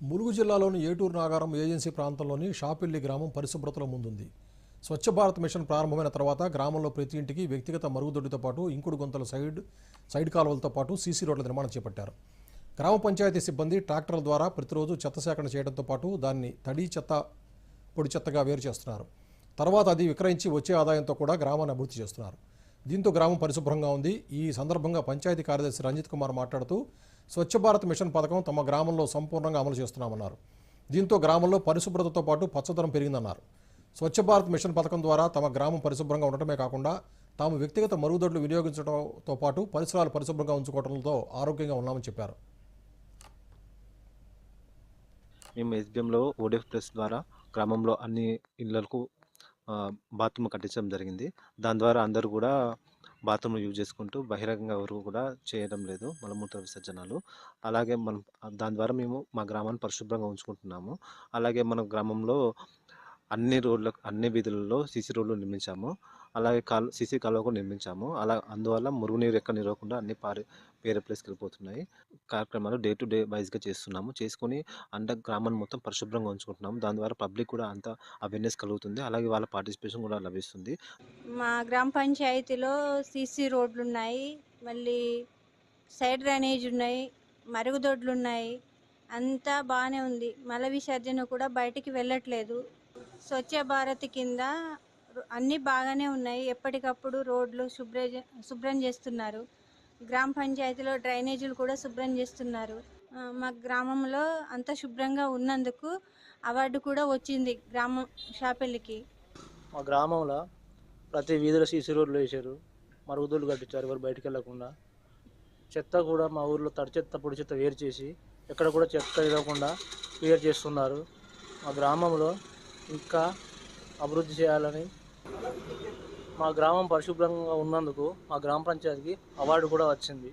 ములుగు జిల్లాలోని ఏటూరు నాగారం ఏజెన్సీ ప్రాంతంలోని షాపిల్లి గ్రామం పరిశుభ్రతలో ముందుంది. స్వచ్ఛ భారత్ మిషన్ ప్రారంభమైన తర్వాత గ్రామంలో ప్రతి ఇంటికి వ్యక్తిగత మరుగుదొడ్డితో పాటు ఇంకుడు గుంతల సైడ్ సైడ్ కాలువలతో పాటు సీసీ రోడ్ల నిర్మాణం చేపట్టారు. గ్రామ పంచాయతీ సిబ్బంది ట్రాక్టర్ల ద్వారా ప్రతిరోజు చెత్త సేకరణ చేయడంతో పాటు దాన్ని తడి చెత్త పొడి చెత్తగా వేరు చేస్తున్నారు. తర్వాత అది విక్రయించి వచ్చే ఆదాయంతో కూడా గ్రామాన్ని అభివృద్ధి చేస్తున్నారు. దీంతో గ్రామం పరిశుభ్రంగా ఉంది. ఈ సందర్భంగా పంచాయతీ కార్యదర్శి రంజిత్ కుమార్ మాట్లాడుతూ స్వచ్ఛ భారత్ మిషన్ పథకం తమ గ్రామంలో సంపూర్ణంగా అమలు చేస్తున్నామన్నారు. దీంతో గ్రామంలో పరిశుభ్రతతో పాటు పచ్చదనం పెరిగిందన్నారు. స్వచ్ఛ భారత్ మిషన్ పథకం ద్వారా తమ గ్రామం పరిశుభ్రంగా ఉండటమే కాకుండా తాము వ్యక్తిగత మరుగుదొడ్లు వినియోగించడంతో పాటు పరిసరాలు పరిశుభ్రంగా ఉంచుకోవడంతో ఆరోగ్యంగా ఉన్నామని చెప్పారు. మేము ఎస్బిఎంలో ఓడిఎఫ్ ప్లస్ ద్వారా గ్రామంలో అన్ని ఇళ్ళకు బాత్రూమ్ కట్టించడం జరిగింది. దాని ద్వారా అందరూ కూడా బాత్రూమ్ యూజ్ చేసుకుంటూ బహిరంగంగా ఎవరు కూడా చేయడం లేదు మలమూత్ర విసర్జనలు. అలాగే మనం దాని ద్వారా మేము మా గ్రామాన్ని పరిశుభ్రంగా ఉంచుకుంటున్నాము. అలాగే మన గ్రామంలో అన్ని రోడ్ల అన్ని వీధులలో సీసీ రోడ్లు నిర్మించాము. అలాగే కాలు సీసీ కాలువ కూడా నిర్మించాము. అలా అందువల్ల మురుగునీరు ఎక్కడ నిలవకుండా అన్ని పారి వేరే ప్లేస్కి వెళ్ళిపోతున్నాయి. కార్యక్రమాలు డే టు డే వైజ్గా చేస్తున్నాము. చేసుకొని అంత గ్రామాన్ని మొత్తం పరిశుభ్రంగా ఉంచుకుంటున్నాము. దాని ద్వారా పబ్లిక్ కూడా అంత అవేర్నెస్ కలుగుతుంది. అలాగే వాళ్ళ పార్టిసిపేషన్ కూడా లభిస్తుంది. మా గ్రామ పంచాయతీలో సీసీ రోడ్లు ఉన్నాయి. మళ్ళీ సైడ్ డ్రైనేజ్ ఉన్నాయి. మరుగుదొడ్లు ఉన్నాయి. అంతా బాగానే ఉంది. మల విసర్జన కూడా బయటికి వెళ్ళట్లేదు. స్వచ్ఛ భారత్ కింద అన్నీ బాగానే ఉన్నాయి. ఎప్పటికప్పుడు రోడ్లు శుభ్ర శుభ్రం చేస్తున్నారు. గ్రామ పంచాయతీలో డ్రైనేజీలు కూడా శుభ్రం చేస్తున్నారు. మా గ్రామంలో అంత శుభ్రంగా ఉన్నందుకు అవార్డు కూడా వచ్చింది గ్రామం షాపెల్లికి. మా గ్రామంలో ప్రతి వీధిలో సీసీ రోడ్లు వేశారు. మరుగుదొడ్లు కట్టించారు. ఎవరు బయటికి వెళ్ళకుండా చెత్త కూడా మా ఊర్లో తడి చెత్త పొడి చెత్త వేరు చేసి ఎక్కడ కూడా చెత్త ఇవ్వకుండా క్లియర్ చేస్తున్నారు. మా గ్రామంలో ఇంకా అభివృద్ధి చేయాలని మా గ్రామం పరిశుభ్రంగా ఉన్నందుకు మా గ్రామ పంచాయతీకి అవార్డు కూడా వచ్చింది.